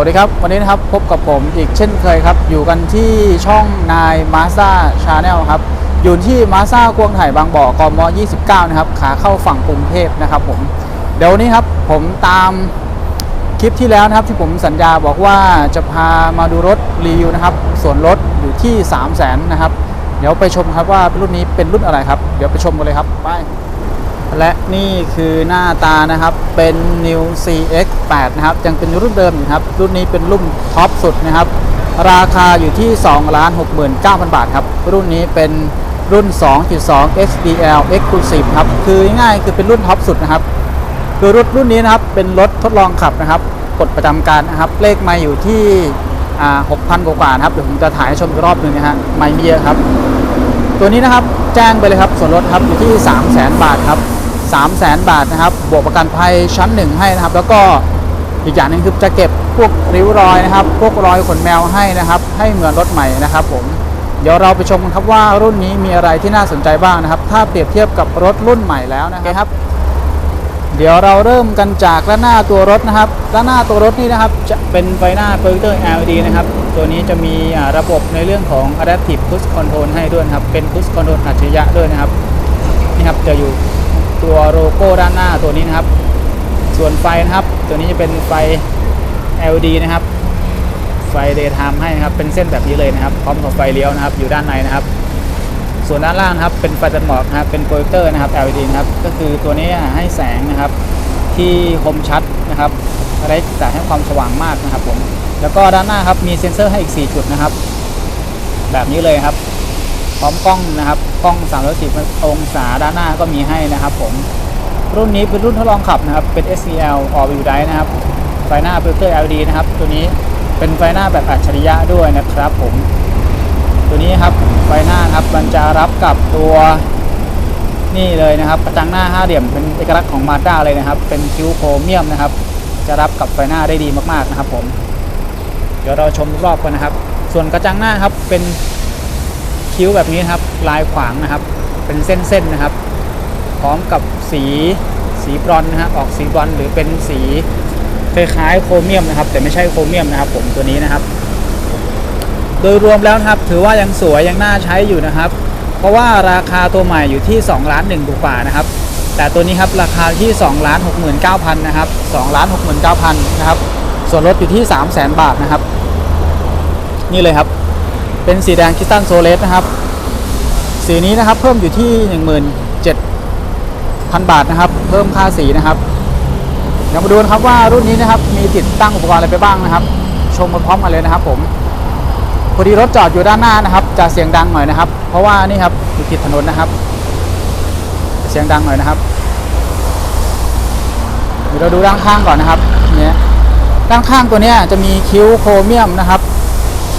วัสดีครับ วันนี้นะครับพบกับผมอีกเช่นเคยครับ อยู่กันที่ช่องนายมาส a าชาแนลครับ อยู่ที่มาส a ากวงไถ่บางบ่อกม 29 นะครับ ขาเข้าฝั่งกรุงเทพนะครับผม เดี๋ยววนนี้ครับผมตามคลิปที่แล้วนะครับ ที่ผมสัญญาบอกว่าจะพามาดูรถรีวิวนะครับ ส่วนรถอยู่ที่ 3 0 0 0 0นนะครับ เดี๋ยวไปชมครับว่ารุ่นนี้เป็นรุ่นอะไรครับ เดี๋ยวไปชมกันเลยครับ ไป และนี่คือหน้าตานะครับเป็น New CX8 นะครับยังเป็นรุ่นเดิมอยู่ครับ รุ่นนี้เป็นรุ่นท็อปสุดนะครับ ราคาอยู่ที่2,69,000 บาทครับ รุ่นนี้เป็นรุ่น 2.2 XDL Exclusive ครับ คือง่ายๆคือเป็นรุ่นท็อปสุดนะครับ คือรถรุ่นนี้นะครับเป็นรถทดลองขับนะครับ กดประจำการนะครับ เลขไม่อยู่ที่อ่า6,000กว่าๆนะครับเดี๋ยวผมจะถ่ายให้ชมอีกรอบหนึ่งนะฮะไม่มีเยอะครับ ตัวนี้นะครับแจ้งไปเลยครับส่วนลดครับอยู่ที่ 3 0 0 0 0 0 บาทครับ 3 0 0 0 0 0บาทนะครับ บวกประกันภัยชั้นหนึ่งให้นะครับ แล้วก็อีกอย่างหนึ่งคือจะเก็บพวกริ้วรอยนะครับ พวกรอยขนแมวให้นะครับ ให้เหมือนรถใหม่นะครับผม เดี๋ยวเราไปชมกันครับว่ารุ่นนี้มีอะไรที่น่าสนใจบ้างนะครับ ถ้าเปรียบเทียบกับรถรุ่นใหม่แล้วนะครับ เดี๋ยวเราเริ่มกันจากด้านหน้าตัวรถนะครับ ด้านหน้าตัวรถนี่นะครับ จะเป็นไฟหน้า projector LED นะครับ ตัวนี้จะมีระบบในเรื่องของ adaptive cruise control ให้ด้วยครับ เป็น cruise control อัจฉริยะด้วยนะครับ นี่ครับจะอยู่ ตัวโลโก้ด้านหน้าตัวนี้นะครับ ส่วนไฟนะครับ ตัวนี้จะเป็นไฟ LED นะครับ ไฟ daytime ให้นะครับ เป็นเส้นแบบนี้เลยนะครับ พร้อมกับไฟเลี้ยวนะครับ อยู่ด้านในนะครับ ส่วนด้านล่างนะครับ เป็นไฟตัดหมอกนะครับ เป็นโปรเจคเตอร์นะครับ LED นะครับ ก็คือตัวนี้ให้แสงนะครับ ที่คมชัดนะครับอะไรจะให้ความสว่างมากนะครับผม แล้วก็ด้านหน้าครับ มีเซ็นเซอร์ให้อีก 4 จุดนะครับ แบบนี้เลยครับ พร้อมกล้องนะครับกล้อง360องศาด้านหน้าก็มีให้นะครับ ผมรุ่นนี้เป็นรุ่นทดลองขับนะครับ เป็น SCL All Wheel Drive นะครับ ไฟหน้าโปรเจคเตอร์ LED นะครับ ตัวนี้เป็นไฟหน้าแบบอัจฉริยะด้วยนะครับ ผม ตัวนี้ครับไฟหน้าครับมันจะรับกับตัวนี่เลยนะครับกระจังหน้าห้าเหลี่ยมเป็นเอกลักษณ์ของมาด้าเลยนะครับ เป็นคิวโครเมียมนะครับ จะรับกับไฟหน้าได้ดีมากๆนะครับ ผม เดี๋ยวเราชมรอบกันนะครับ ส่วนกระจังหน้าครับเป็น คิ้วแบบนี้ครับลายขวางนะครับ เป็นเส้นๆนะครับ พร้อมกับสีสีบรอนนะฮะออกสีบรอนหรือเป็นสีคล้ายๆโครเมียมนะครับ แต่ไม่ใช่โครเมียมนะครับ ผมตัวนี้นะครับ โดยรวมแล้วนะครับ ถือว่ายังสวยยังน่าใช้อยู่นะครับ เพราะว่าราคาตัวใหม่อยู่ที่2ล้านหนึ่งกว่านะครับ แต่ตัวนี้ครับราคาที่2ล้าน69,000นะครับ2ล้าน69,000นะครับ ส่วนลดอยู่ที่3 0 0 0 0 0บาทนะครับ นี่เลยครับ เป็นสีแดงคิสตัลโซเลสนะครับ สีนี้นะครับเพิ่มอยู่ที่ 17,000 บาทนะครับ เพิ่มค่าสีนะครับเดี๋ยวมาดูนะครับว่ารุ่นนี้นะครับมีติดตั้งอุปกรณ์อะไรไปบ้างนะครับ ชมมาพร้อมกันเลยนะครับ ผมพอดีรถจอดอยู่ด้านหน้านะครับ จะเสียงดังหน่อยนะครับ เพราะว่านี่ครับอยู่ติดถนนนะครับ เสียงดังหน่อยนะครับเดี๋ยวเราดูด้านข้างก่อนนะครับเนี่ยด้านข้างตัวเนี้ยจะมีคิ้วโครเมียมนะครับ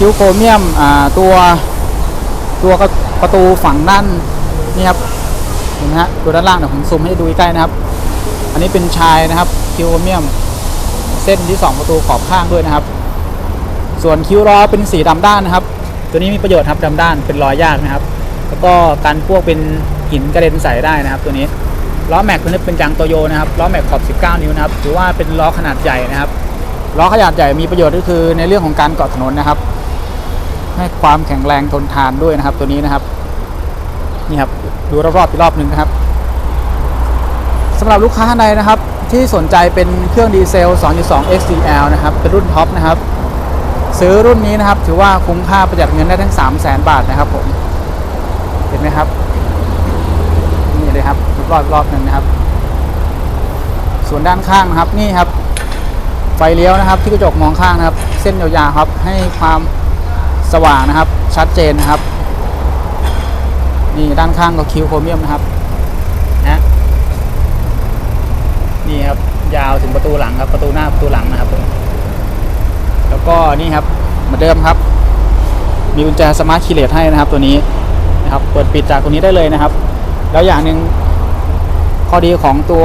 คิ้วโครเมียมตัวตัวประตูฝั่งด้านนี่ครับเห็นไหมฮะตัวด้านล่างเดี๋ยวผมซูมให้ดูใกล้นะครับ อันนี้เป็นชายนะครับคิ้วโครเมียม เส้นที่สองประตูขอบข้างด้วยนะครับ ส่วนคิ้วล้อเป็นสีดำด้านนะครับ ตัวนี้มีประโยชน์ครับดำด้านเป็นรอยยากนะครับ แล้วก็การพวกเป็นหินกระเด็นใส่ได้นะครับ ตัวนี้ล้อแม็กตัวนี้เป็นยางโตโยนะครับล้อแม็กขอบ 19 นิ้วนะครับถือว่าเป็นล้อขนาดใหญ่นะครับล้อขนาดใหญ่มีประโยชน์ก็คือในเรื่องของการเกาะถนนนะครับ ให้ความแข็งแรงทนทานด้วยนะครับ ตัวนี้นะครับนี่ครับดูรอบๆอีกรอบหนึ่งนะครับสำหรับลูกค้าท่านใดนะครับ ที่สนใจเป็นเครื่องดีเซล 2.2 XDL นะครับ เป็นรุ่นท็อปนะครับ ซื้อรุ่นนี้นะครับ ถือว่าคุ้มค่าประหยัดเงินได้ทั้ง 3 0 0แสนบาทนะครับผมเห็นไหมครับ นี่เลยครับรอบรอบหนึ่งนะครับ ส่วนด้านข้างนะครับนี่ครับ ไฟเลี้ยวนะครับ ที่กระจกมองข้างนะครับ เส้นยาวๆครับให้ความ สว่างนะครับ ชัดเจนนะครับ นี่ด้านข้างก็คิวโครเมียมนะครับนะนี่ครับ ยาวถึงประตูหลังครับ ประตูหน้าประตูหลังนะครับแล้วก็นี่ครับเหมือนเดิมครับ มีกุญแจสมาร์ทคีย์เลสให้นะครับ ตัวนี้นะครับ เปิดปิดจากตรงนี้ได้เลยนะครับ แล้วอย่างหนึ่งข้อดีของตัว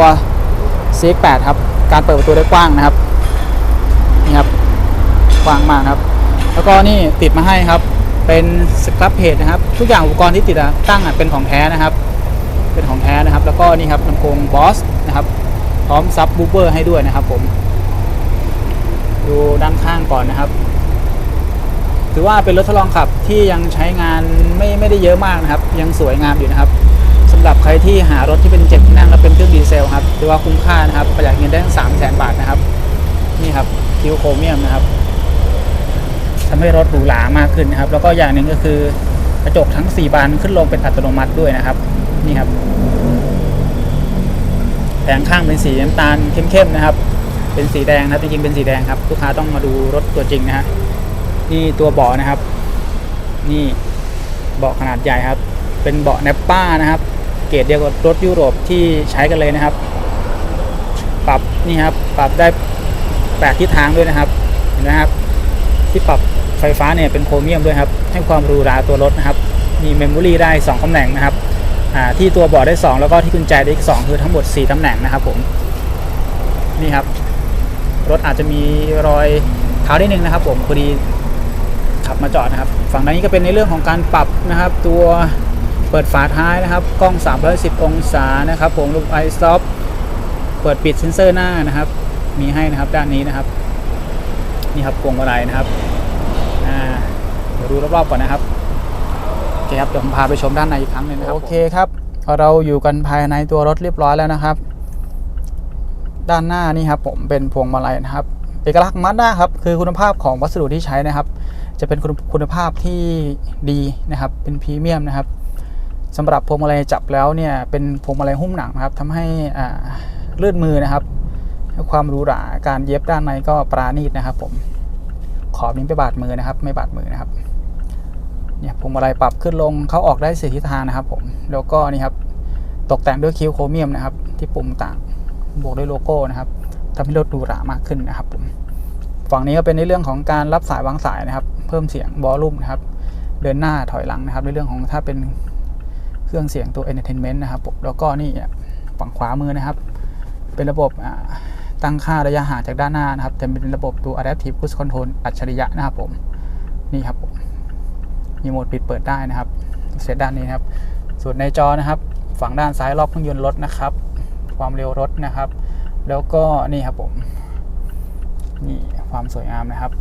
CX8 ครับ การเปิดประตูได้กว้างนะครับ นี่ครับ กว้างมากครับ แล้วก็นี่ติดมาให้ครับ เป็นสครับเพจนะครับ ทุกอย่างอุปกรณ์ที่ติดตั้งเป็นของแท้นะครับ เป็นของแท้นะครับ แล้วก็นี่ครับลำโพงบอสนะครับ พร้อมซับบูเบอร์ให้ด้วยนะครับ ผม ดูด้านข้างก่อนนะครับ ถือว่าเป็นรถทดลองขับที่ยังใช้งานไม่ไม่ได้เยอะมากนะครับ ยังสวยงามอยู่นะครับสำหรับใครที่หารถที่เป็นเจ็ดที่นั่งและเป็นเครื่องดีเซลครับถือว่าคุ้มค่านะครับประหยัดเงินได้ตั้งสามแสนบาทนะครับ นี่ครับคิวโครเมียมนะครับ ทำให้รถหรูหรามากขึ้นนะครับ แล้วก็อย่างหนึ่งก็คือกระจกทั้ง 4 บานขึ้นลงเป็นอัตโนมัติด้วยนะครับ นี่ครับแผงข้างเป็นสีน้ำตาลเข้มๆนะครับ เป็นสีแดงนะจริงๆเป็นสีแดงครับลูกค้าต้องมาดูรถตัวจริงนะฮะนี่ตัวเบาะนะครับ นี่เบาะขนาดใหญ่ครับ เป็นเบาะแนปป้านะครับ เกรดเดียวกับรถยุโรปที่ใช้กันเลยนะครับ ปรับนี่ครับ ปรับได้แปดทิศทางด้วยนะครับเห็นไหมครับ ที่ปรับ ไฟฟ้าเนี่ยเป็นโครเมียมด้วยครับ ให้ความรูราตัวรถนะครับ มีเมมโมรีได้ 2ตำแหน่งนะครับที่ตัวเบาะได้ 2 แล้วก็ที่กุญแจได้อีก 2 คือทั้งหมด 4ตำแหน่งนะครับผมนี่ครับ รถอาจจะมีรอยเท้าได้นึงนะครับ ผมพอดีขับมาจอดนะครับ ฝั่งนี้ก็เป็นในเรื่องของการปรับนะครับ ตัวเปิดฝาท้ายนะครับกล้อง 310 องศานะครับ ผมลูกไอสต็อปเปิดปิดเซ็นเซอร์หน้านะครับ มีให้นะครับด้านนี้นะครับ นี่ครับพวงมาลัยนะครับ ดี๋ยวดูรอบๆก่อนนะครับโอเคครับเดี๋ยวผมพาไปชมด้านในอีกครั้งหนึงนะครับโอเคครับ เราอยู่กันภายในตัวรถเรียบร้อยแล้วนะครับ ด้านหน้านี่ครับผมเป็นพวงมาลัยนะครับเอกลักษณ์มาด้าครับคือคุณภาพของวัสดุที่ใช้นะครับ จะเป็นคุณคุณภาพที่ดีนะครับ เป็นพรีเมียมนะครับสำหรับพวงมาลัยจับแล้วเนี่ยเป็นพวงมาลัยหุ้มหนังนะครับทำให้ลื่นมือนะครับ ความหรูหราการเย็บด้านในก็ปราณีตนะครับ ผมขอบนี้ไม่บาดมือนะครับ ไม่บาดมือนะครับ เนี่ยพวงมาลัยปรับขึ้นลงเข้าออกได้สี่ทิศทางนะครับ ผมแล้วก็นี่ครับตกแต่งด้วยคิ้วโครเมียมนะครับ ที่ปุ่มต่างบวกด้วยโลโก้นะครับทำให้รถดูหรามากขึ้นนะครับผมฝั่งนี้ก็เป็นในเรื่องของการรับสายวางสายนะครับ เพิ่มเสียงบอลลุ่มนะครับ เดินหน้าถอยหลังนะครับ ในเรื่องของถ้าเป็นเครื่องเสียงตัว entertainment นะครับผมแล้วก็นี่ฝั่งขวามือนะครับ เป็นระบบตั้งค่าระยะห่างจากด้านหน้านะครับจะเป็นระบบตัว adaptive cruise control อัจฉริยะนะครับผมนี่ครับผม มีโหมดปิดเปิดได้นะครับเซตด้านนี้นะครับ ส่วนในจอนะครับ ฝั่งด้านซ้ายรอบเครื่องยนต์รถนะครับ ความเร็วรถนะครับ แล้วก็นี่ครับผมนี่ความสวยงามนะครับ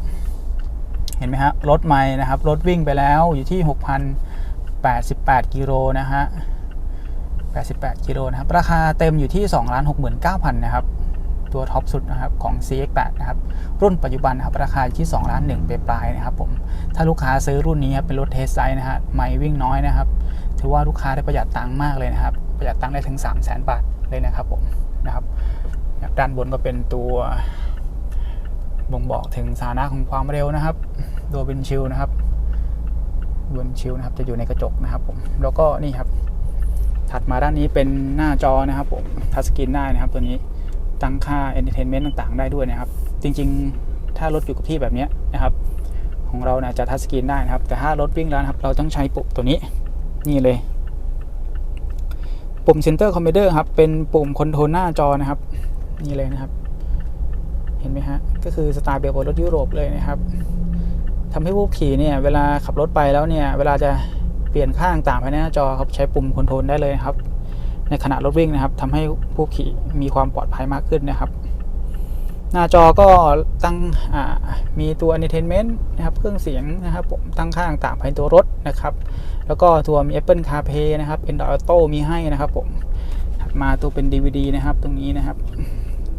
เห็นไหมฮะรถใหม่นะครับรถวิ่งไปแล้วอยู่ที่ 6,088กิโลนะฮะ88กิโลนะครับ ราคาเต็มอยู่ที่ 2,69,000 นะครับ ตัวท็อปสุดนะครับของ CX8 นะครับรุ่นปัจจุบันนะครับราคาที่2ล้าน1ปลายนะครับผมถ้าลูกค้าซื้อรุ่นนี้ครับเป็นรถเทสไซส์นะฮะไม่วิ่งน้อยนะครับถือว่าลูกค้าได้ประหยัดตังค์มากเลยนะครับประหยัดตังค์ได้ถึง 3 0 0 0 0 0 บาทเลยนะครับผมนะครับด้านบนก็เป็นตัวบ่งบอกถึงสถานะของความเร็วนะครับตัววินชิลนะครับวินชิลนะครับจะอยู่ในกระจกนะครับผมแล้วก็นี่ครับถัดมาด้านนี้เป็นหน้าจอนะครับผมทัชสกรีนได้นะครับตัวนี้ ตั้งค่า entertainment ต่างๆ ได้ด้วยนะครับ จริงๆ ถ้ารถอยู่กับที่แบบนี้นะครับ ของเรานะจะทัชสกรีนได้นะครับ แต่ถ้ารถวิ่งแล้วนะครับ เราต้องใช้ปุ่มตัวนี้ นี่เลย ปุ่ม Center Commander ครับ เป็นปุ่มคอนโทรลหน้าจอนะครับ นี่เลยนะครับ เห็นไหมฮะ ก็คือสไตล์เดียวกับรถยุโรปเลยนะครับทำให้ผู้ขี่เนี่ย เวลาขับรถไปแล้วเนี่ย เวลาจะเปลี่ยนค่างต่างๆภายในหน้าจอครับ ใช้ปุ่มคอนโทรลได้เลยครับ ในขณะรถวิ่งนะครับทำให้ผู้ขี่มีความปลอดภัยมากขึ้นนะครับ หน้าจอก็ตั้งมีตัว entertainment นะครับ เครื่องเสียงนะครับผมตั้งค่าต่างๆภายในตัวรถนะครับ แล้วก็ตัวมี Apple CarPlay นะครับ Android Auto มีให้นะครับผมถัดมาตัวเป็น DVD นะครับ ตรงนี้นะครับ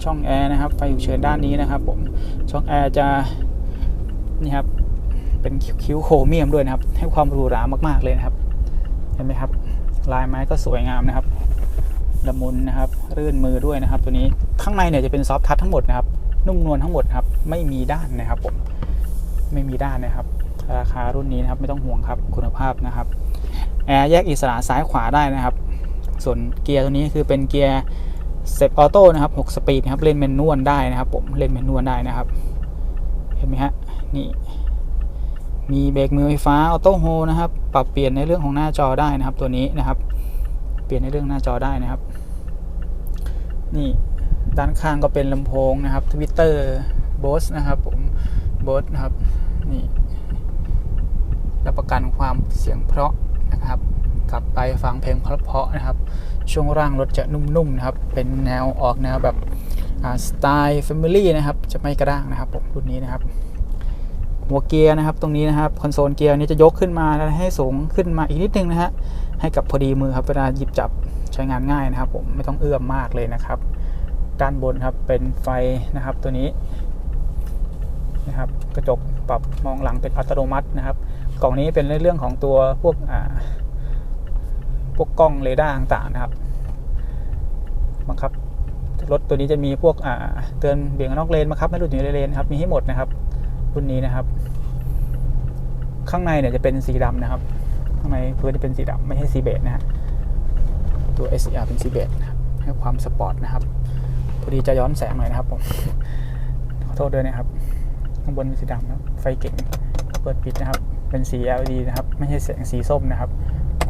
ช่องแอร์นะครับไฟฉุกเฉินด้านนี้นะครับ ผมช่องแอร์จะนี่ครับเป็นคิ้วโครเมียมด้วยนะครับ ให้ความหรูหรามากๆเลยนะครับ เห็นไหมครับ ลายไม้ก็สวยงามนะครับ ละมุนนะครับรื่นมือด้วยนะครับ ตัวนี้ข้างในเนี่ยจะเป็นซอฟท์ทัชทั้งหมดนะครับ นุ่มนวลทั้งหมดครับ ไม่มีด้านนะครับผมไม่มีด้านนะครับ ราคารุ่นนี้นะครับไม่ต้องห่วงครับคุณภาพนะครับแอร์แยกอิสระซ้ายขวาได้นะครับ ส่วนเกียร์ตัวนี้คือเป็นเกียร์เซฟออโต้นะครับ6สปีดนะครับเล่นเมนนวลได้นะครับ ผมเล่นเมนนวลได้นะครับ เห็นไหมฮะนี่มีเบรกมือไฟฟ้าออโต้โฮนะครับ ปรับเปลี่ยนในเรื่องของหน้าจอได้นะครับ ตัวนี้นะครับ เปลี่ยนในเรื่องหน้าจอได้นะครับ นี่ด้านข้างก็เป็นลำโพงนะครับทวิตเตอร์บอสนะครับผมบอสนะครับนี่รับประกันความเสียงเพราะนะครับ กลับไปฟังเพลงเพราะๆนะครับ ช่วงร่างรถจะนุ่มๆนะครับ เป็นแนวออกแนวแบบสไตล์แฟมิลี่นะครับ จะไม่กระด้างนะครับผมรุ่นนี้นะครับ หัวเกียร์นะครับ ตรงนี้นะครับคอนโซลเกียร์นี้จะยกขึ้นมาแล้วให้สูงขึ้นมาอีกนิดนึงนะฮะให้กับพอดีมือครับเวลาหยิบจับใช้งานง่ายนะครับ ผมไม่ต้องเอื้อมมากเลยนะครับ ด้านบนครับเป็นไฟนะครับตัวนี้นะครับกระจกปรับมองหลังเป็นอัตโนมัตินะครับ กล่องนี้เป็นเรื่องของตัวพวกอ่าพวกกล้องเรดาร์ต่างๆนะครับบังคับรถตัวนี้จะมีพวกอ่าเตือนเบี่ยงนอกเลนบังคับไม่หลุดอยู่ในเลนครับมีให้หมดนะครับ รุ่นนี้นะครับ ข้างในเนี่ยจะเป็นสีดำนะครับ ข้างในพื้นจะเป็นสีดำไม่ใช่สีเบจนะฮะตัว SCR เป็นสีเบจนะครับให้ความสปอร์ตนะครับพอดีจะย้อนแสงหน่อยนะครับผมขอโทษด้วยนะครับ ข้างบนเป็นสีดำนะไฟเก่งเปิดปิดนะครับ เป็นสี LED นะครับ ไม่ใช่แสงสีส้มนะครับ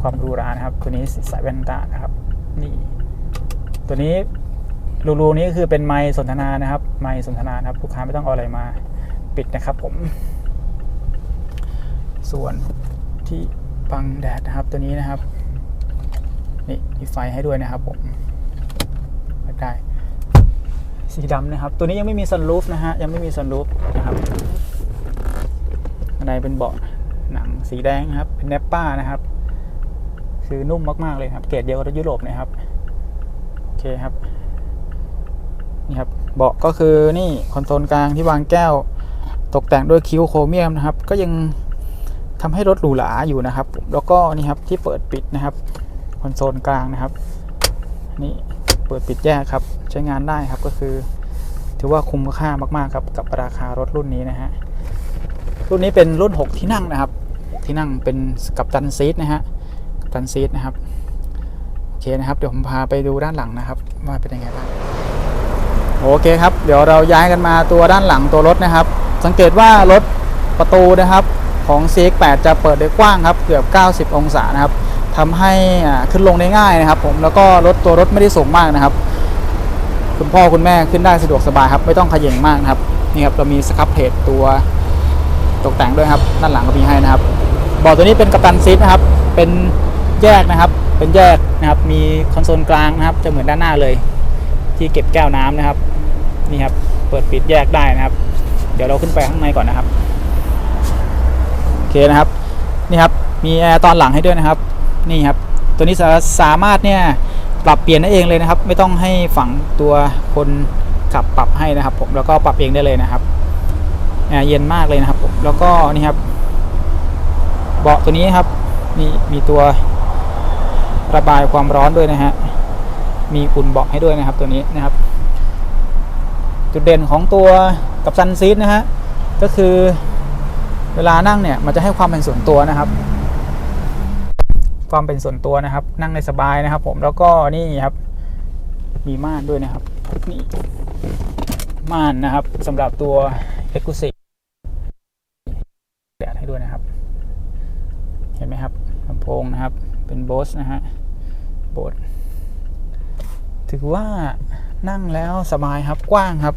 ความรูรานะครับ ตัวนี้สายแว่นตานะครับ นี่ ตัวนี้รูๆนี้คือเป็นไมค์สนทนานะครับ ไมค์สนทนานะครับลูกค้าไม่ต้องเอาอะไรมา ปิดนะครับผม ส่วนที่บังแดดนะครับตัวนี้นะครับ นี่มีไฟให้ด้วยนะครับผมเปิดได้สีดำนะครับ ตัวนี้ยังไม่มีซันรูฟนะฮะยังไม่มีซันรูฟนะครับข้างในเป็นเบาะหนังสีแดงครับ เป็นเนปป้านะครับ คือนุ่มมากๆเลยครับ เกรดเดียวกับรถยุโรปนะครับ โอเคครับ นี่ครับ เบาะก็คือนี่คอนโซลกลางที่วางแก้ว ตกแต่งด้วยคิ้วโครเมียมนะครับ ก็ยังทำให้รถหรูหราอยู่นะครับ แล้วก็นี่ครับที่เปิดปิดนะครับคอนโซลกลางนะครับนี่เปิดปิดแยกครับ ใช้งานได้ครับก็คือ ถือว่าคุ้มค่ามากๆครับกับราคารถรุ่นนี้นะฮะรุ่นนี้เป็นรุ่น 6 ที่นั่งนะครับ ที่นั่งเป็นกับตันซีทนะฮะกับตันซีทนะครับโอเคนะครับเดี๋ยวผมพาไปดูด้านหลังนะครับ ว่าเป็นยังไงบ้างโอเคครับ เดี๋ยวเราย้ายกันมาตัวด้านหลังตัวรถนะครับ สังเกตว่ารถประตูนะครับของ CX8 จะเปิดได้กว้างครับเกือบ 90 องศานะครับทำให้อ่าขึ้นลงได้ง่ายนะครับ ผมแล้วก็รถตัวรถไม่ได้สูงมากนะครับ คุณพ่อคุณแม่ขึ้นได้สะดวกสบายครับ ไม่ต้องขย่งมากนะครับนี่ครับเรามีสครับเพจตัวตกแต่งด้วยครับด้านหลังก็มีให้นะครับเบาะตัวนี้เป็นกัปตันซีทนะครับ เป็นแยกนะครับ เป็นแยกนะครับ มีคอนโซลกลางนะครับ จะเหมือนด้านหน้าเลย ที่เก็บแก้วน้ำนะครับ นี่ครับ เปิดปิดแยกได้นะครับ เดี๋ยวเราขึ้นไปข้างในก่อนนะครับโอเคนะครับนี่ครับมีแอร์ตอนหลังให้ด้วยนะครับนี่ครับตัวนี้สาสามารถเนี่ยปรับเปลี่ยนได้เองเลยนะครับ ไม่ต้องให้ฝั่งตัวคนขับปรับให้นะครับ ผมแล้วก็ปรับเองได้เลยนะครับแอร์เย็นมากเลยนะครับผมแล้วก็นี่ครับเบาะตัวนี้ครับมีมีตัวระบายความร้อนด้วยนะฮะมีอุ่นเบาะให้ด้วยนะครับตัวนี้นะครับ จุดเด่นของตัวกับซันซีทนะฮะ ก็คือเวลานั่งเนี่ย มันจะให้ความเป็นส่วนตัวนะครับ ความเป็นส่วนตัวนะครับ นั่งในสบายนะครับ ผมแล้วก็นี่ครับ มีม่านด้วยนะครับนี่ม่านนะครับสำหรับตัว e x c l u s i v e แดดให้ด้วยนะครับ เห็นไหมครับลำโพงนะครับ เป็นโบสนะฮะโบสถือว่า นั่งแล้วสบายครับกว้างครับ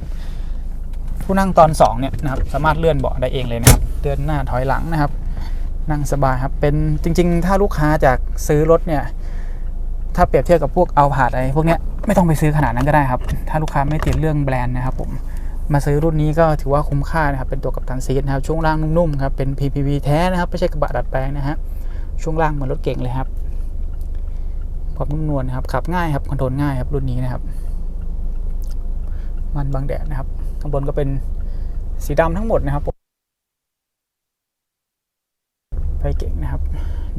ผู้นั่งตอนสองเนี่ยนะครับสามารถเลื่อนเบาะได้เองเลยนะครับเลื่อนหน้าถอยหลังนะครับ นั่งสบายครับเป็นจริง ๆ ถ้าลูกค้าจากซื้อรถเนี่ยถ้าเปรียบเทียบกับพวกเอาผาดอะไรพวกเนี้ยไม่ต้องไปซื้อขนาดนั้นก็ได้ครับ ถ้าลูกค้าไม่ติดเรื่องแบรนด์นะครับผมมาซื้อรุ่นนี้ก็ถือว่าคุ้มค่านะครับ เป็นตัวกับตันซีทนะครับ ช่วงล่างนุ่มๆครับ เป็น PPV แท้นะครับ ไม่ใช่กระบะดัดแปลงนะฮะ ช่วงล่างเหมือนรถเก่งเลยครับ ความนุ่มนวลครับ ขับง่ายครับ คอนโทรลง่ายครับ รุ่นนี้นะครับ มันบังแดดนะครับ ข้างบนก็เป็นสีดำทั้งหมดนะครับผมไฟเก่งนะครับ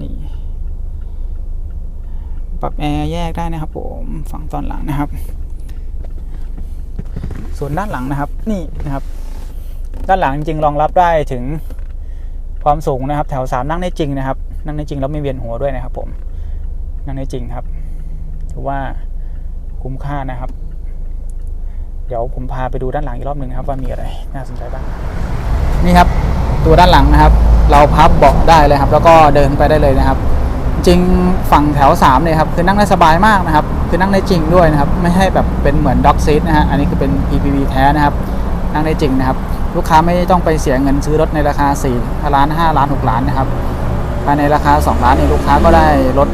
นี่ ปรับแอร์แยกได้นะครับผมฝั่งตอนหลังนะครับ ส่วนด้านหลังนะครับ นี่นะครับ ด้านหลังจริงๆรองรับได้ถึงความสูงนะครับ แถวสามนั่งได้จริงนะครับ นั่งได้จริงแล้วไม่เวียนหัวด้วยนะครับ ผม นั่งได้จริงครับถือว่าคุ้มค่านะครับ เดี๋ยวผมพาไปดูด้านหลังอีกรอบหนึ่งครับว่ามีอะไรน่าสนใจบ้างนี่ครับตัวด้านหลังนะครับ เราพับเบาะได้เลยครับ แล้วก็เดินไปได้เลยนะครับ จริงฝั่งแถว3เนี่ยครับคือนั่งได้สบายมากนะครับ คือนั่งได้จริงด้วยนะครับ ไม่ใช่แบบเป็นเหมือนด็อกซีทนะฮะอันนี้คือเป็น PPV แท้นะครับ นั่งได้จริงนะครับ ลูกค้าไม่ต้องไปเสียเงินซื้อรถในราคา4ล้าน5ล้าน6ล้านนะครับภายในราคา 2 ล้านเนี่ยลูกค้าก็ได้รถ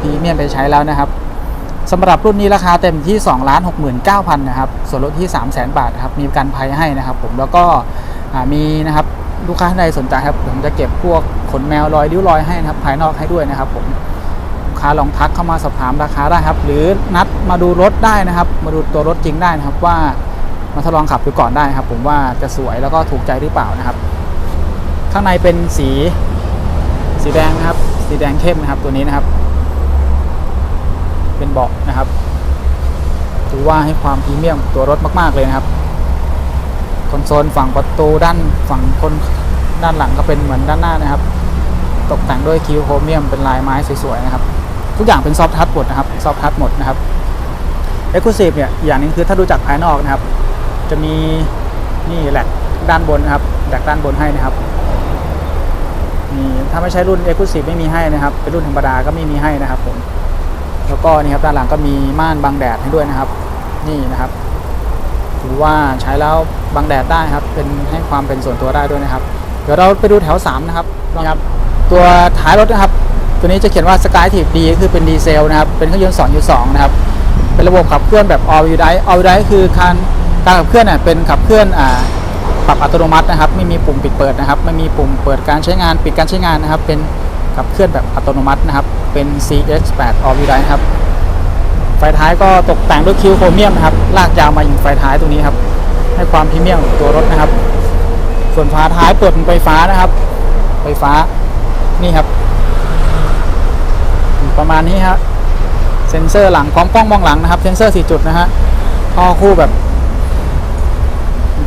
พรีเมียมไปใช้แล้วนะครับ สำหรับรุ่นนี้ราคาเต็มที่2ล้าน69,000นะครับส่วนลดที่ 3 0 0 0 0 0 บาทครับมีประกันภัยให้นะครับ ผมแล้วก็มีนะครับลูกค้าท่านใดสนใจครับผมจะเก็บพวกขนแมวรอยริ้วรอยให้นะครับภายนอกให้ด้วยนะครับผมลูกค้าลองทักเข้ามาสอบถามราคาได้ครับ หรือนัดมาดูรถได้นะครับ มาดูตัวรถจริงได้นะครับว่ามาทดลองขับดูก่อนได้ครับ ผมว่าจะสวยแล้วก็ถูกใจหรือเปล่านะครับ ข้างในเป็นสีสีแดงนะครับ สีแดงเข้มนะครับตัวนี้นะครับ เป็นเบาะนะครับถือว่าให้ความพรีเมียมตัวรถมาก ๆ เลยนะครับ คอนโซลฝั่งประตูด้านฝั่งคนด้านหลังก็เป็นเหมือนด้านหน้านะครับ ตกแต่งด้วยคิวโครเมียมเป็นลายไม้สวยๆนะครับ ทุกอย่างเป็นซอฟทัชหมดนะครับซอฟทัชหมดนะครับเอ็กซ์คลูซีฟเนี่ยอย่างนึงคือถ้าดูจากภายนอกนะครับ จะมีนี่แหลกด้านบนนะครับแหลกด้านบนให้นะครับนี่ถ้าไม่ใช่รุ่น e x c l u s i v e ไม่มีให้นะครับ เป็นรุ่นธรรมดาก็ไม่มีให้นะครับผม แล้วก็นี่ครับด้านหลังก็มีม่านบังแดดให้ด้วยนะครับ นี่นะครับถือว่าใช้แล้วบังแดดได้ครับ เป็นให้ความเป็นส่วนตัวได้ด้วยนะครับ เดี๋ยวเราไปดูแถว 3 นะครับนี่ครับ ตัวท้ายรถนะครับ ตัวนี้จะเขียนว่า Sky t i p D คือเป็นดีเซลนะครับ เป็นเครื่องยนต์2.2 นะครับ เป็นระบบขับเคลื่อนแบบ All Wheel Drive All Wheel Drive คือการการขับเคลื่อนเน่ยเป็นขับเคลื่อนอ่าปรับอัตโนมัตินะครับ ไม่มีปุ่มปิดเปิดนะครับ ไม่มีปุ่มเปิดการใช้งาน ปิดการใช้งานนะครับ เป็น ขับเคลื่อนแบบอัตโนมัตินะครับ เป็น CX8 All Wheel Drive ครับ ไฟท้ายก็ตกแต่งด้วยคิวโครเมียมนะครับ ลากยาวมาอย่างไฟท้ายตรงนี้ครับ ให้ความพรีเมียมของตัวรถนะครับ ส่วนฝาท้ายเปิดเป็นไฟฟ้านะครับ ไฟฟ้า นี่ครับ ประมาณนี้ครับเซ็นเซอร์หลังพร้อมกล้องมองหลังนะครับ เซ็นเซอร์ 4 จุดนะฮะ ท่อคู่แบบ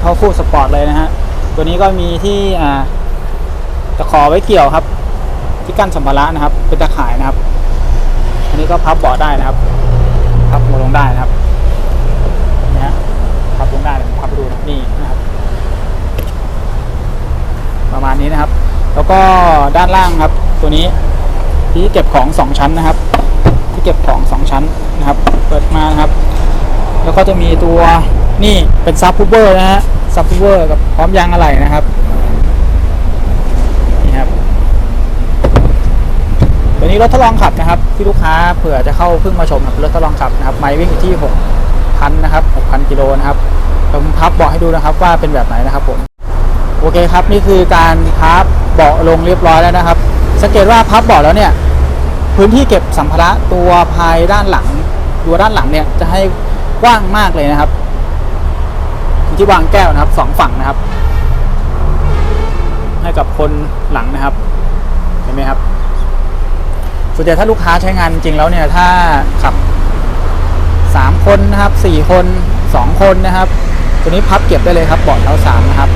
ท่อคู่สปอร์ตเลยนะฮะ ตัวนี้ก็มีที่อ่าตะขอไว้เกี่ยวครับ ที่กั้นสัมภาระนะครับ เป็นตะข่ายนะครับ อันนี้ก็พับเบาะได้นะครับ พับหัวลงได้นะครับนะฮะพับลงได้ผมพับดูนะนี่นะครับ ประมาณนี้นะครับ แล้วก็ด้านล่างครับ ตัวนี้ที่เก็บของ2ชั้นนะครับ ที่เก็บของ2ชั้นนะครับ เปิดมานะครับ แล้วก็จะมีตัวนี่เป็นซับพูเวอร์นะฮะซับพูเวอร์กับพร้อมยางอะไหล่นะครับนี่ครับ ตัว นี้รถทดลองขับนะครับ ที่ลูกค้าเผื่อจะเข้าเพิ่งมาชมครับรถทดลองขับนะครับไมล์วิ่งอยู่ที่6,000นะครับ6,000กิโลนะครับผมพับเบาะให้ดูนะครับว่าเป็นแบบไหนนะครับผมโอเคครับนี่คือการพับเบาะลงเรียบร้อยแล้วนะครับ สังเกตว่าพับเบาะแล้วเนี่ยพื้นที่เก็บสัมภาระตัวภายด้านหลังตัวด้านหลังเนี่ยจะให้กว้างมากเลยนะครับ ที่วางแก้วนะครับสองฝั่งนะครับ ให้กับคนหลังนะครับเห็นไหมครับ ส่วนใหญ่ถ้าลูกค้าใช้งานจริงแล้วเนี่ยถ้าขับ 3 คนนะครับ4คน 2 คนนะครับ ตัวนี้พับเก็บได้เลยครับเบาะเท้าสามนะครับ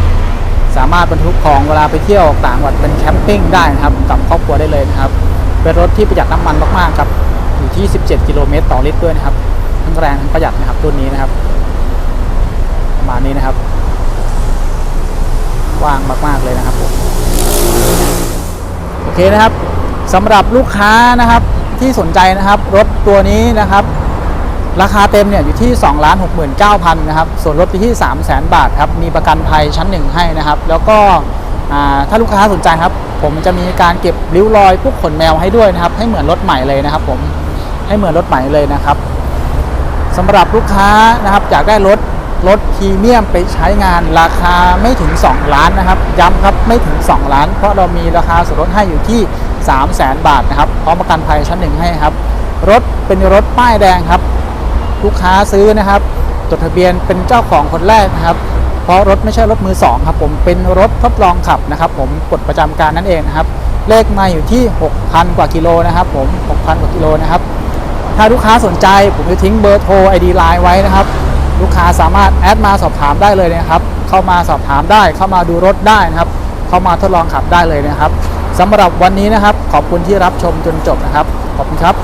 สามารถบรรทุกของเวลาไปเที่ยวต่างจังหวัดเป็นแคมปิ้งได้นะครับกับครอบครัวได้เลยนะครับเป็นรถที่ประหยัดน้ำมันมากๆครับอยู่ที่ 17 กิโลเมตรต่อลิตรด้วยนะครับทั้งแรงทั้งประหยัดนะครับรุ่นนี้นะครับประมาณนี้นะครับกว้างมากๆเลยนะครับผมโอเคนะครับ สำหรับลูกค้านะครับที่สนใจนะครับ รถตัวนี้นะครับ ราคาเต็มเนี่ยอยู่ที่ 2 6 9 0 0 0นะครับ ส่วนลดไปที่ 3 0 0 0 0 0 บาทครับ มีประกันภัยชั้นหนึ่งให้นะครับ แล้วก็ถ้าลูกค้าสนใจครับ ผมจะมีการเก็บริ้วรอยพวกขนแมวให้ด้วยนะครับ ให้เหมือนรถใหม่เลยนะครับ ผมให้เหมือนรถใหม่เลยนะครับสำหรับลูกค้านะครับอยากได้รถรถพรีเมียมไปใช้งานราคาไม่ถึง 2 ล้านนะครับ ย้ำครับไม่ถึง 2 ล้าน เพราะเรามีราคาส่วนลดให้อยู่ที่ 3 0 0 0 0 0บาทนะครับพร้อมประกันภัยชั้นหนึ่งให้ครับ รถเป็นรถป้ายแดงครับ ลูกค้าซื้อนะครับจดทะเบียนเป็นเจ้าของคนแรกนะครับ เพราะรถไม่ใช่รถมือสองครับผมเป็นรถทดลองขับนะครับ ผมกดประจำการนั่นเองนะครับ เลขมาอยู่ที่ 6,000 กว่ากิโลนะครับผม 6,000 กว่ากิโลนะครับ ถ้าลูกค้าสนใจผมจะทิ้งเบอร์โทร ID ไลน์ไว้นะครับ ลูกค้าสามารถแอดมาสอบถามได้เลยนะครับ เข้ามาสอบถามได้เข้ามาดูรถได้นะครับ เข้ามาทดลองขับได้เลยนะครับสำหรับวันนี้นะครับขอบคุณที่รับชมจนจบนะครับ ขอบคุณครับ